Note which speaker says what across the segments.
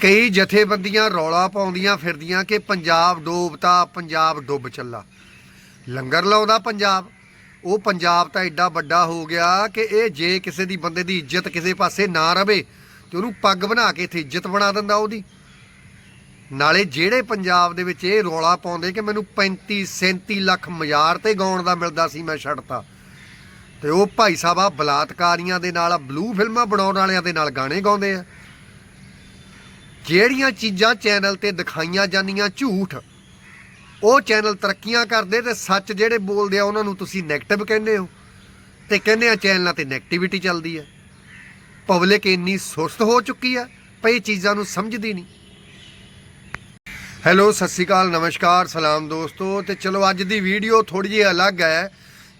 Speaker 1: ਕਈ ਜਥੇਬੰਦੀਆਂ ਰੌਲਾ ਪਾਉਂਦੀਆਂ ਫਿਰਦੀਆਂ ਕਿ ਪੰਜਾਬ ਡੋਬਤਾ, ਪੰਜਾਬ ਡੁੱਬ ਚੱਲਾ। ਲੰਗਰ ਲਾਉਂਦਾ ਪੰਜਾਬ। ਉਹ ਪੰਜਾਬ ਤਾਂ ਐਡਾ ਵੱਡਾ ਹੋ ਗਿਆ ਕਿ ਇਹ ਜੇ ਕਿਸੇ ਦੀ ਬੰਦੇ ਦੀ ਇੱਜ਼ਤ ਕਿਸੇ ਪਾਸੇ ਨਾ ਰਵੇ ਤੇ ਉਹਨੂੰ ਪੱਗ ਬਣਾ ਕੇ ਇੱਥੇ ਇੱਜ਼ਤ ਬਣਾ ਦਿੰਦਾ ਉਹਦੀ। ਨਾਲੇ ਜਿਹੜੇ ਪੰਜਾਬ ਦੇ ਵਿੱਚ ਇਹ ਰੌਲਾ ਪਾਉਂਦੇ ਕਿ ਮੈਨੂੰ 35 37 ਲੱਖ ਮਜ਼ਾਰ ਤੇ ਗਾਉਣ ਦਾ ਮਿਲਦਾ ਸੀ ਮੈਂ ਛੱਡਤਾ ਤੇ। ਉਹ ਭਾਈ ਸਾਹਿਬ ਆ ਬਲਾਤਕਾਰੀਆਂ ਦੇ ਨਾਲ ਬਲੂ ਫਿਲਮਾਂ ਬਣਾਉਣ ਵਾਲਿਆਂ ਦੇ ਨਾਲ ਗਾਣੇ ਗਾਉਂਦੇ ਆ। ਜਿਹੜੀਆਂ ਚੀਜ਼ਾਂ ਚੈਨਲ ਤੇ ਦਿਖਾਈਆਂ ਜਾਂਦੀਆਂ ਝੂਠ, ਉਹ ਚੈਨਲ ਤਰੱਕੀਆਂ ਕਰਦੇ ਤੇ ਸੱਚ ਜਿਹੜੇ ਬੋਲਦੇ ਆ, ਉਹਨਾਂ ਨੂੰ ਤੁਸੀਂ 네ਗੇਟਿਵ ਕਹਿੰਦੇ ਹੋ। ਤੇ ਕਹਿੰਦੇ ਆ, ਚੈਨਲਾਂ ਤੇ 네ਗੇਟਿਵਿਟੀ ਚੱਲਦੀ ਹੈ ਪਬਲਿਕ ਇੰਨੀ ਸੁਸਤ ਹੋ ਚੁੱਕੀ ਆ ਪਈ ਚੀਜ਼ਾਂ ਨੂੰ ਸਮਝਦੀ ਨਹੀਂ। ਹੈਲੋ ਸਤਿ ਸ਼੍ਰੀ ਅਕਾਲ, ਨਮਸਕਾਰ, ਸਲਾਮ ਦੋਸਤੋ। ਤੇ ਚਲੋ, ਅੱਜ ਦੀ ਵੀਡੀਓ ਥੋੜੀ ਜਿਹੀ ਅਲੱਗ ਹੈ,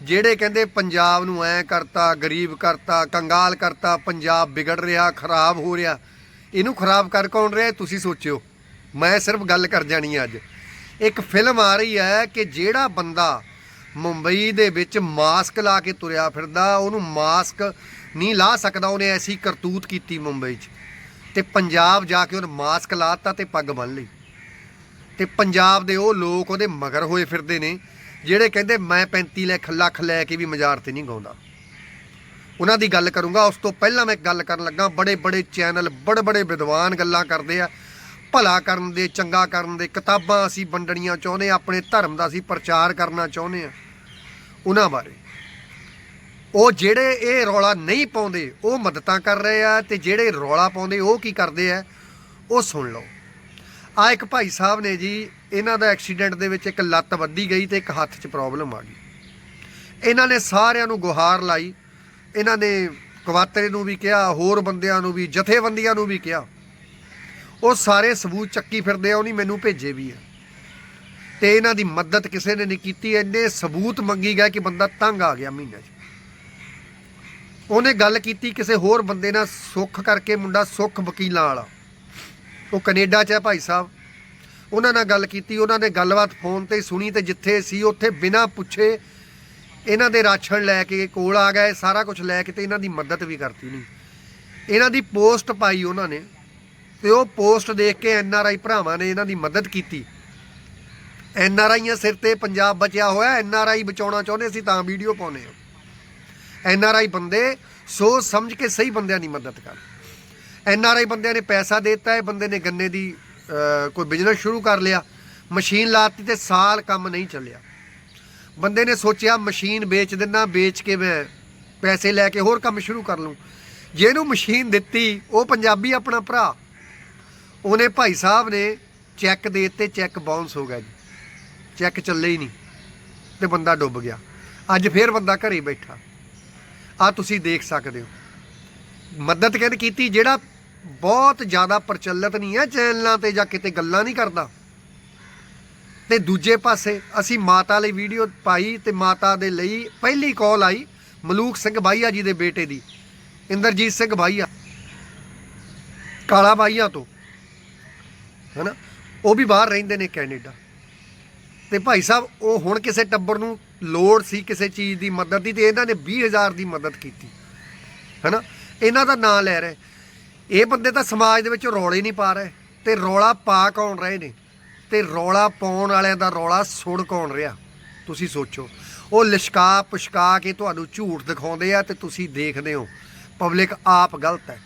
Speaker 1: ਜਿਹੜੇ ਕਹਿੰਦੇ ਪੰਜਾਬ ਨੂੰ ਐ ਕਰਤਾ, ਗਰੀਬ ਕਰਤਾ, ਕੰਗਾਲ ਕਰਤਾ, ਪੰਜਾਬ ਵਿਗੜ ਰਿਹਾ, ਖਰਾਬ ਹੋ ਰਿਹਾ। ਇਹਨੂੰ ਖਰਾਬ ਕਰ ਕੌਣ ਰਿਹਾ ਤੁਸੀਂ ਸੋਚਿਓ। ਮੈਂ ਸਿਰਫ ਗੱਲ ਕਰ ਜਾਣੀ ਹੈ ਅੱਜ। ਇੱਕ ਫਿਲਮ ਆ ਰਹੀ ਹੈ ਕਿ ਜਿਹੜਾ ਬੰਦਾ ਮੁੰਬਈ ਦੇ ਵਿੱਚ ਮਾਸਕ ਲਾ ਕੇ ਤੁਰਿਆ ਫਿਰਦਾ, ਉਹਨੂੰ ਮਾਸਕ ਨਹੀਂ ਲਾ ਸਕਦਾ, ਉਹਨੇ ਐਸੀ ਕਰਤੂਤ ਕੀਤੀ ਮੁੰਬਈ 'ਚ। ਤੇ ਪੰਜਾਬ ਜਾ ਕੇ ਉਹਨੇ ਮਾਸਕ ਲਾਤਾ ਤੇ ਪੱਗ ਬੰਨ ਲਈ। ਤੇ ਪੰਜਾਬ ਦੇ ਉਹ ਲੋਕ ਉਹਦੇ ਮਗਰ ਹੋਏ ਫਿਰਦੇ ਨੇ, ਜਿਹੜੇ ਕਹਿੰਦੇ ਮੈਂ 35 ਲੱਖ ਲੱਖ ਲੈ ਕੇ ਵੀ ਮਜ਼ਾਰ ਤੇ ਨਹੀਂ ਗਾਉਂਦਾ। ਉਹਨਾਂ ਦੀ ਗੱਲ ਕਰੂੰਗਾ। ਉਸ ਤੋਂ ਪਹਿਲਾਂ ਮੈਂ ਇੱਕ ਗੱਲ ਕਰਨ ਲੱਗਾ। ਬੜੇ ਬੜੇ ਚੈਨਲ ਬੜੇ ਬੜੇ ਵਿਦਵਾਨ ਗੱਲਾਂ ਕਰਦੇ ਆ। ਭਲਾ ਕਰਨ ਦੇ ਚੰਗਾ ਕਰਨ ਦੇ ਕਿਤਾਬਾਂ ਅਸੀਂ ਵੰਡਣੀਆਂ ਚਾਹੁੰਦੇ ਹਾਂ, ਆਪਣੇ ਧਰਮ ਦਾ ਅਸੀਂ ਪ੍ਰਚਾਰ ਕਰਨਾ ਚਾਹੁੰਦੇ ਆ। ਉਹਨਾਂ ਬਾਰੇ। ਉਹ ਜਿਹੜੇ ਇਹ ਰੌਲਾ ਨਹੀਂ ਪਾਉਂਦੇ ਉਹ ਮਦਤਾਂ ਕਰ ਰਹੇ ਆ ਤੇ ਜਿਹੜੇ ਰੌਲਾ ਪਾਉਂਦੇ ਉਹ ਕੀ ਕਰਦੇ ਆ ਉਹ ਸੁਣ ਲਓ। ਆ ਇੱਕ ਭਾਈ ਸਾਹਿਬ ਨੇ ਜੀ ਇਹਨਾਂ ਦਾ ਐਕਸੀਡੈਂਟ ਦੇ ਵਿੱਚ ਇੱਕ ਲੱਤ ਵੱਢੀ ਗਈ ਤੇ ਇੱਕ ਹੱਥ 'ਚ ਪ੍ਰੋਬਲਮ ਆ ਗਈ। ਇਹਨਾਂ ਨੇ ਸਾਰਿਆਂ ਨੂੰ ਗੁਹਾਰ ਲਾਈ। ਇਹਨਾਂ ਨੇ ਕਵਾਤਰੇ ਨੂੰ ਵੀ ਕਿਹਾ, ਹੋਰ ਬੰਦਿਆਂ ਨੂੰ ਵੀ, ਜਥੇਬੰਦੀਆਂ ਨੂੰ ਵੀ ਕਿਹਾ। ਉਹ ਸਾਰੇ ਸਬੂਤ ਚੱਕੀ ਫਿਰਦੇ ਆ ਉਹਨੇ ਮੈਨੂੰ ਭੇਜੇ ਵੀ ਆ। ਤੇ ਇਹਨਾਂ ਦੀ ਮਦਦ ਕਿਸੇ ਨੇ ਨਹੀਂ ਕੀਤੀ, ਇੰਨੇ ਸਬੂਤ ਮੰਗੀ ਗਏ ਕਿ ਬੰਦਾ ਤੰਗ ਆ ਗਿਆ ਮਹੀਨੇ 'ਚ। ਉਹਨੇ ਗੱਲ ਕੀਤੀ ਕਿਸੇ ਹੋਰ ਬੰਦੇ ਨਾਲ ਸੁੱਖ ਕਰਕੇ ਮੁੰਡਾ ਸੁੱਖ ਵਕੀਲਾਂ ਵਾਲਾ। ਉਹ ਕੈਨੇਡਾ 'ਚ ਹੈ ਭਾਈ ਸਾਹਿਬ। ਉਹਨਾਂ ਨਾਲ ਗੱਲ ਕੀਤੀ, ਉਹਨਾਂ ਨੇ ਗੱਲਬਾਤ ਫੋਨ ਤੇ ਸੁਣੀ ਤੇ ਜਿੱਥੇ ਸੀ, ਉੱਥੇ ਬਿਨਾਂ ਪੁੱਛੇ ਇਹਨਾਂ ਦੇ ਰਾਸ਼ਨ ਲੈ ਕੇ ਕੋਲ ਆ ਗਏ, ਸਾਰਾ ਕੁਝ ਲੈ ਕੇ ਤੇ ਇਹਨਾਂ ਦੀ ਮਦਦ ਵੀ ਕਰਤੀ ਨਹੀਂ ਇਹਨਾਂ ਦੀ ਪੋਸਟ ਪਾਈ ਉਹਨਾਂ ਨੇ ਤੇ ਉਹ ਪੋਸਟ ਦੇਖ ਕੇ ਐਨ ਆਰ ਆਈ ਭਰਾਵਾਂ ਨੇ ਇਹਨਾਂ ਦੀ ਮਦਦ ਕੀਤੀ। ਐਨ ਆਰ ਆਈਆਂ ਸਿਰ ਤੇ ਪੰਜਾਬ ਬਚਿਆ ਹੋਇਆ, ਐਨ ਆਰ ਆਈ ਬਚਾਉਣਾ ਚਾਹੁੰਦੇ ਸੀ ਤਾਂ ਵੀਡੀਓ ਪਾਉਨੇ ਆ। ਐਨ ਆਰ ਆਈ ਬੰਦੇ ਸੋਚ ਸਮਝ ਕੇ ਸਹੀ ਬੰਦਿਆਂ ਦੀ ਮਦਦ ਕਰ। ਐਨ ਆਰ ਆਈ ਬੰਦਿਆਂ ਨੇ ਪੈਸਾ ਦਿੱਤਾ ਹੈ ਬੰਦੇ ਨੇ ਗੰਨੇ ਦੀ ਕੋਈ ਬਿਜ਼ਨਸ ਸ਼ੁਰੂ ਕਰ ਲਿਆ, ਮਸ਼ੀਨ ਲਾਤੀ ਤੇ ਸਾਲ ਕੰਮ ਨਹੀਂ ਚੱਲਿਆ। ਬੰਦੇ ਨੇ ਸੋਚਿਆ, ਮਸ਼ੀਨ ਵੇਚ ਦਿੰਨਾ, ਵੇਚ ਕੇ ਮੈਂ ਪੈਸੇ ਲੈ ਕੇ ਹੋਰ ਕੰਮ ਸ਼ੁਰੂ ਕਰ ਲੂੰ ਜਿਹਨੂੰ ਮਸ਼ੀਨ ਦਿੱਤੀ, ਉਹ ਪੰਜਾਬੀ ਆਪਣਾ ਭਰਾ। ਉਹਨੇ ਭਾਈ ਸਾਹਿਬ ਨੇ ਚੈੱਕ ਦੇ ਦਿੱਤੇ, ਚੈੱਕ ਬਾਉਂਸ ਹੋ ਗਿਆ ਜੀ। ਚੈੱਕ ਚੱਲੇ ਹੀ ਨਹੀਂ ਤੇ ਬੰਦਾ ਡੁੱਬ ਗਿਆ। ਅੱਜ ਫੇਰ ਬੰਦਾ ਘਰੇ ਬੈਠਾ। ਆ ਤੁਸੀਂ ਦੇਖ ਸਕਦੇ ਹੋ। ਮਦਦ ਕਹਿੰਦੇ ਕੀਤੀ, ਜਿਹੜਾ ਬਹੁਤ ਜ਼ਿਆਦਾ ਪ੍ਰਚਲਿਤ ਨਹੀਂ ਹੈ ਚੈਨਲਾਂ ਤੇ ਜਾਂ ਕਿਤੇ ਗੱਲਾਂ ਨਹੀਂ ਕਰਦਾ। ਤੇ ਦੂਜੇ ਪਾਸੇ ਅਸੀਂ ਮਾਤਾ ਲਈ ਵੀਡੀਓ ਪਾਈ ਤੇ ਮਾਤਾ ਦੇ ਲਈ ਪਹਿਲੀ ਕਾਲ ਆਈ ਮਲੂਕ ਸਿੰਘ ਬਾਈਆ ਜੀ ਦੇ ਬੇਟੇ ਦੀ, ਇੰਦਰਜੀਤ ਸਿੰਘ ਬਾਈਆ, ਕਾਲਾ ਬਾਈਆ ਤੋਂ, ਹਨਾ? ਉਹ ਵੀ ਬਾਹਰ ਰਹਿੰਦੇ ਨੇ ਕੈਨੇਡਾ। ਤੇ ਭਾਈ ਸਾਹਿਬ, ਉਹ ਹੁਣ ਕਿਸੇ ਟੱਬਰ ਨੂੰ ਲੋੜ ਸੀ ਕਿਸੇ ਚੀਜ਼ ਦੀ ਮਦਦ ਦੀ ਤੇ ਇਹਨਾਂ ਨੇ 20000 ਦੀ ਮਦਦ ਕੀਤੀ, ਹੈਨਾ? ਇਹਨਾਂ ਦਾ ਨਾਂ ਲੈ ਰਹੇ। ਇਹ ਬੰਦੇ ਤਾਂ ਸਮਾਜ ਦੇ ਵਿੱਚ ਰੌਲੇ ਨਹੀਂ ਪਾ ਰਹੇ ਤੇ ਰੌਲਾ ਪਾ ਕੌਣ ਰਹੇ ਨੇ? ਤੇ ਰੌਲਾ ਪਾਉਣ ਵਾਲਿਆਂ ਦਾ ਰੌਲਾ ਸੁਣ ਕੌਣ ਰਿਹਾ? ਤੁਸੀਂ ਸੋਚੋ। ਉਹ ਲਿਸ਼ਕਾ ਪੁਸ਼ਕਾ ਕੇ ਤੁਹਾਨੂੰ ਝੂਠ ਦਿਖਾਉਂਦੇ ਆ ਤੇ ਤੁਸੀਂ ਦੇਖਦੇ ਹੋ। ਪਬਲਿਕ ਆਪ ਗਲਤ ਹੈ।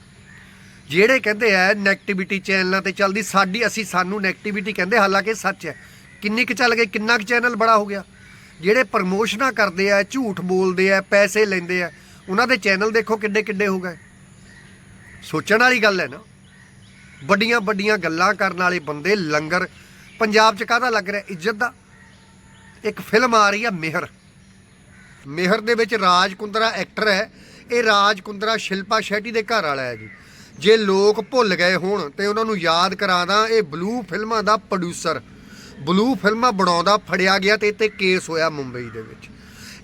Speaker 1: ਜਿਹੜੇ ਕਹਿੰਦੇ ਆ 네ਗੇਟਿਵਿਟੀ ਚੈਨਲਾਂ ਤੇ ਚੱਲਦੀ, ਸਾਡੀ ਅਸੀਂ, ਸਾਨੂੰ 네ਗੇਟਿਵਿਟੀ ਕਹਿੰਦੇ, ਹਾਲਾਂਕਿ ਸੱਚ ਹੈ। ਕਿੰਨੀ ਕੁ ਚੱਲ ਗਈ, ਕਿੰਨਾ ਕੁ ਚੈਨਲ ਬੜਾ ਹੋ ਗਿਆ। ਜਿਹੜੇ ਪ੍ਰਮੋਸ਼ਨਾਂ ਕਰਦੇ ਆ, ਝੂਠ ਬੋਲਦੇ ਆ, ਪੈਸੇ ਲੈਂਦੇ ਆ, ਉਹਨਾਂ ਦੇ ਚੈਨਲ ਦੇਖੋ ਕਿੱਡੇ ਕਿੱਡੇ ਹੋ ਗਏ। ਸੋਚਣ ਵਾਲੀ ਗੱਲ ਹੈ ਨਾ। ਵੱਡੀਆਂ ਵੱਡੀਆਂ ਗੱਲਾਂ ਕਰਨ ਵਾਲੇ ਬੰਦੇ ਲੰਗਰ ਪੰਜਾਬ 'ਚ ਕਾਹਦਾ ਲੱਗ ਰਿਹਾ? ਇੱਜ਼ਤ ਦਾ। ਇੱਕ ਫਿਲਮ ਆ ਰਹੀ ਆ, ਮਿਹਰ। ਮਿਹਰ ਦੇ ਵਿੱਚ ਰਾਜ ਕੁੰਦਰਾ ਐਕਟਰ ਹੈ। ਇਹ ਰਾਜ ਕੁੰਦਰਾ ਸ਼ਿਲਪਾ ਸ਼ੈਟੀ ਦੇ ਘਰ ਵਾਲਾ ਹੈ ਜੀ। ਜੇ ਲੋਕ ਭੁੱਲ ਗਏ ਹੋਣ ਤੇ ਉਹਨਾਂ ਨੂੰ ਯਾਦ ਕਰਾ ਦਾਂ, ਇਹ ਬਲੂ ਫਿਲਮਾਂ ਦਾ ਪ੍ਰੋਡਿਊਸਰ ਬਲੂ ਫਿਲਮਾਂ ਬਣਾਉਂਦਾ, ਫੜਿਆ ਗਿਆ ਤੇ ਇੱਥੇ ਕੇਸ ਹੋਇਆ ਮੁੰਬਈ ਦੇ ਵਿੱਚ।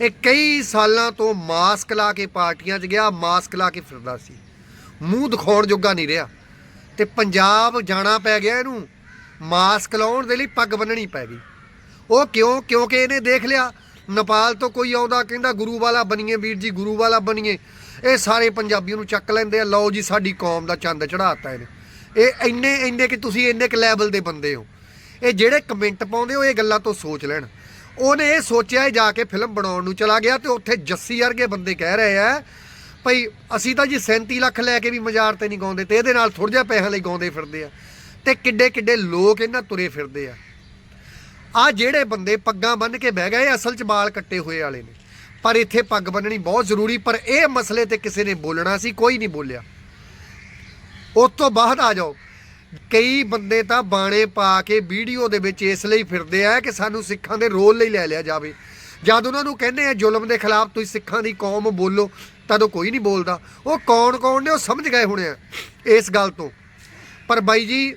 Speaker 1: ਇਹ ਕਈ ਸਾਲਾਂ ਤੋਂ ਮਾਸਕ ਲਾ ਕੇ ਪਾਰਟੀਆਂ 'ਚ ਗਿਆ ਮਾਸਕ ਲਾ ਕੇ ਫਿਰਦਾ ਸੀ। ਮੂੰਹ ਦਿਖਾਉਣ ਜੋਗਾ ਨਹੀਂ ਰਿਹਾ। ਤੇ ਪੰਜਾਬ ਜਾਣਾ ਪੈ ਗਿਆ ਇਹਨੂੰ। ਮਾਸਕ ਲਾਉਣ ਦੇ ਲਈ ਪੱਗ ਬੰਨਣੀ ਪੈ ਗਈ। ਉਹ ਕਿਉਂ? ਕਿਉਂਕਿ ਇਹਨੇ ਦੇਖ ਲਿਆ, ਨੇਪਾਲ ਤੋਂ ਕੋਈ ਆਉਂਦਾ ਕਹਿੰਦਾ ਗੁਰੂ ਵਾਲਾ ਬਣੀਏ, ਵੀਰ ਜੀ ਗੁਰੂ ਵਾਲਾ ਬਣੀਏ। ਇਹ ਸਾਰੇ ਪੰਜਾਬੀਆਂ ਨੂੰ ਚੱਕ ਲੈਂਦੇ ਆ, ਲਓ ਜੀ ਸਾਡੀ ਕੌਮ ਦਾ ਚੰਦ ਚੜਾਤਾ ਇਹਨੇ। ਇਹ ਇੰਨੇ ਇੰਨੇ ਕਿ ਤੁਸੀਂ ਇੰਨੇ ਕੁ ਲੈਵਲ ਦੇ ਬੰਦੇ ਹੋ। ਇਹ ਜਿਹੜੇ ਕਮੈਂਟ ਪਾਉਂਦੇ ਹੋ, ਇਹ ਗੱਲਾਂ ਤੋਂ ਸੋਚ ਲੈਣ। ਉਹਨੇ ਇਹ ਸੋਚਿਆ ਜਾ ਕੇ ਫਿਲਮ ਬਣਾਉਣ ਨੂੰ ਚਲਾ ਗਿਆ ਤੇ ਉੱਥੇ ਜੱਸੀ ਵਰਗੇ ਬੰਦੇ ਕਹਿ ਰਹੇ ਆ, ਭਈ ਅਸੀਂ ਤਾਂ ਜੀ 37 ਲੱਖ ਲੈ ਕੇ ਵੀ ਮਜ਼ਾਰ ਤੇ ਨਹੀਂ ਗਾਉਂਦੇ ਤੇ ਇਹਦੇ ਨਾਲ ਥੋੜ੍ਹਾ ਜਿਹਾ ਪੈਸਿਆਂ ਲਈ ਗਾਉਂਦੇ ਫਿਰਦੇ ਆ। ਤੇ ਕਿੱਡੇ ਕਿੱਡੇ ਲੋਕ ਇਹਨਾਂ ਤੁਰੇ ਫਿਰਦੇ ਆ। ਆ ਜਿਹੜੇ ਬੰਦੇ ਪੱਗਾਂ ਬੰਨ੍ਹ ਕੇ ਬਹਿ ਗਏ ਅਸਲ 'ਚ ਬਾਲ ਕੱਟੇ ਹੋਏ ਵਾਲੇ ਨੇ। ਪਰ ਇੱਥੇ ਪੱਗ ਬੰਨਣੀ ਬਹੁਤ ਜ਼ਰੂਰੀ, ਪਰ ਇਹ ਮਸਲੇ ਤੇ ਕਿਸੇ ਨੇ ਬੋਲਣਾ ਸੀ, ਕੋਈ ਨਹੀਂ ਬੋਲਿਆ। ਉਸ ਤੋਂ ਬਾਅਦ ਆ ਜਾਓ। ਕਈ ਬੰਦੇ ਤਾਂ ਬਾਣੇ ਪਾ ਕੇ ਵੀਡੀਓ ਦੇ ਵਿੱਚ ਇਸ ਲਈ ਫਿਰਦੇ ਆ ਕਿ ਸਾਨੂੰ ਸਿੱਖਾਂ ਦੇ ਰੋਲ ਲਈ ਲੈ ਲਿਆ ਜਾਵੇ। ਜਦ ਉਹਨਾਂ ਨੂੰ ਕਹਿੰਦੇ ਆ, ਜ਼ੁਲਮ ਦੇ ਖਿਲਾਫ ਤੁਸੀਂ ਸਿੱਖਾਂ ਦੀ ਕੌਮ ਬੋਲੋ, ਤਦੋਂ ਕੋਈ ਨਹੀਂ ਬੋਲਦਾ। ਉਹ ਕੌਣ ਕੌਣ ਨੇ ਉਹ ਸਮਝ ਗਏ ਹੋਣੇ ਆ ਇਸ ਗੱਲ ਤੋਂ। ਪਰ ਬਾਈ ਜੀ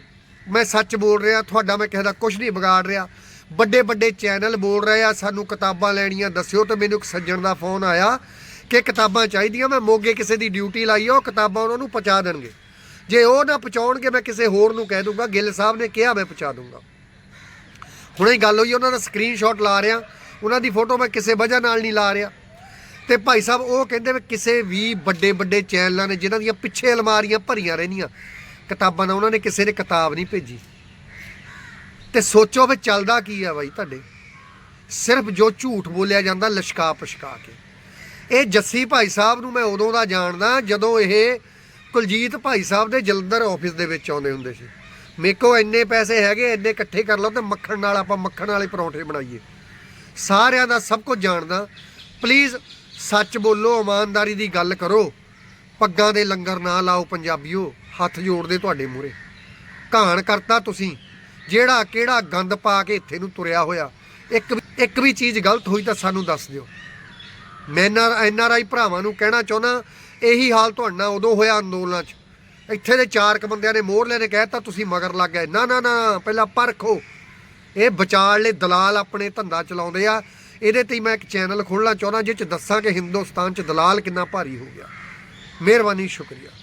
Speaker 1: ਮੈਂ ਸੱਚ ਬੋਲ ਰਿਹਾ, ਤੁਹਾਡਾ ਮੈਂ ਕਿਸੇ ਦਾ ਕੁਝ ਨਹੀਂ ਵਿਗਾੜ ਰਿਹਾ। ਵੱਡੇ ਵੱਡੇ ਚੈਨਲ ਬੋਲ ਰਹੇ ਆ, ਸਾਨੂੰ ਕਿਤਾਬਾਂ ਲੈਣੀਆਂ ਦੱਸਿਓ ਤੇ ਮੈਨੂੰ ਇੱਕ ਸੱਜਣ ਦਾ ਫੋਨ ਆਇਆ ਕਿ ਕਿਤਾਬਾਂ ਚਾਹੀਦੀਆਂ, ਮੈਂ ਮੋਗੇ ਕਿਸੇ ਦੀ ਡਿਊਟੀ ਲਾਈ ਆ, ਉਹ ਕਿਤਾਬਾਂ ਉਹਨਾਂ ਨੂੰ ਪਹੁੰਚਾ ਦੇਣਗੇ। ਜੇ ਉਹ ਨਾ ਪਹੁੰਚਾਉਣਗੇ, ਮੈਂ ਕਿਸੇ ਹੋਰ ਨੂੰ ਕਹਿ ਦੂੰਗਾ, ਗਿੱਲ ਸਾਹਿਬ ਨੇ ਕਿਹਾ ਮੈਂ ਪਹੁੰਚਾ ਦੂੰਗਾ। ਹੁਣੇ ਗੱਲ ਹੋਈ, ਉਹਨਾਂ ਦਾ ਸਕਰੀਨਸ਼ਾਟ ਲਾ ਰਿਹਾ, ਉਹਨਾਂ ਦੀ ਫੋਟੋ ਮੈਂ ਕਿਸੇ ਵਜ੍ਹਾ ਨਾਲ ਨਹੀਂ ਲਾ ਰਿਹਾ। ਤੇ ਭਾਈ ਸਾਹਿਬ, ਉਹ ਕਹਿੰਦੇ ਵੀ ਕਿਸੇ ਵੀ ਵੱਡੇ ਵੱਡੇ ਚੈਨਲਾਂ ਨੇ, ਜਿਨ੍ਹਾਂ ਦੀਆਂ ਪਿੱਛੇ ਅਲਮਾਰੀਆਂ ਭਰੀਆਂ ਰਹਿੰਦੀਆਂ ਕਿਤਾਬਾਂ ਨਾਲ ਉਹਨਾਂ ਨੇ ਕਿਸੇ ਨੇ ਕਿਤਾਬ ਨਹੀਂ ਭੇਜੀ। ਤੇ ਸੋਚੋ ਵੀ ਚੱਲਦਾ ਕੀ ਆ ਬਾਈ ਤੁਹਾਡੇ। ਸਿਰਫ ਜੋ ਝੂਠ ਬੋਲਿਆ ਜਾਂਦਾ, ਲਸ਼ਕਾ ਪਸ਼ਕਾ ਕੇ। ਇਹ ਜੱਸੀ ਭਾਈ ਸਾਹਿਬ ਨੂੰ ਮੈਂ ਉਦੋਂ ਦਾ ਜਾਣਦਾ ਜਦੋਂ ਇਹ ਕੁਲਜੀਤ ਭਾਈ ਸਾਹਿਬ ਦੇ ਜਲੰਧਰ ਆਫਿਸ ਦੇ ਵਿੱਚ ਆਉਂਦੇ ਹੁੰਦੇ ਸੀ। ਮੇਰੇ ਕੋਲ ਇੰਨੇ ਪੈਸੇ ਹੈਗੇ, ਇੰਨੇ ਇਕੱਠੇ ਕਰ ਲਓ ਤੇ ਮੱਖਣ ਨਾਲ ਆਪਾਂ ਮੱਖਣ ਵਾਲੇ ਪਰੌਂਠੇ ਬਣਾਈਏ। ਸਾਰਿਆਂ ਦਾ ਸਭ ਕੁਝ ਜਾਣਦਾ। ਪਲੀਜ਼ ਸੱਚ ਬੋਲੋ, ਇਮਾਨਦਾਰੀ ਦੀ ਗੱਲ ਕਰੋ। ਪੱਗਾਂ ਦੇ ਲੰਗਰ ਨਾ ਲਾਓ ਪੰਜਾਬੀਓ, ਹੱਥ ਜੋੜਦੇ ਤੁਹਾਡੇ ਮੂਹਰੇ। ਘਾਣ ਕਰਤਾ ਤੁਸੀਂ, ਜਿਹੜਾ ਕਿਹੜਾ ਗੰਦ ਪਾ ਕੇ ਇੱਥੇ ਨੂੰ ਤੁਰਿਆ ਹੋਇਆ। ਇੱਕ ਇੱਕ ਵੀ ਚੀਜ਼ ਗਲਤ ਹੋਈ ਤਾਂ ਸਾਨੂੰ ਦੱਸ ਦਿਓ। ਮੈਂ ਐਨ ਆਰ ਆਈ ਭਰਾਵਾਂ ਨੂੰ ਕਹਿਣਾ ਚਾਹੁੰਦਾ, ਇਹੀ ਹਾਲ ਤੁਹਾਡਾ ਉਦੋਂ ਹੋਇਆ ਅੰਦੋਲਨਾਂ 'ਚ। ਇੱਥੇ ਦੇ ਚਾਰ ਕ ਬੰਦਿਆਂ ਨੇ ਮੋਹਰਲੇ ਨੇ ਕਹਿਤਾ, ਤੁਸੀਂ ਮਗਰ ਲੱਗ ਗਏ। ਨਾ ਨਾ ਨਾ, ਪਹਿਲਾਂ ਪਰਖੋ। ਇਹ ਵਿਚਾਰਲੇ ਦਲਾਲ ਆਪਣੇ ਧੰਦਾ ਚਲਾਉਂਦੇ ਆ। ਇਹਦੇ ਤੇ ਮੈਂ ਇੱਕ ਚੈਨਲ ਖੋਲਣਾ ਚਾਹੁੰਦਾ ਜਿਸ 'ਚ ਦੱਸਾਂ ਕਿ ਹਿੰਦੁਸਤਾਨ 'ਚ ਦਲਾਲ ਕਿੰਨਾ ਭਾਰੀ ਹੋ ਗਿਆ। મહેરબાની શુક્રિયા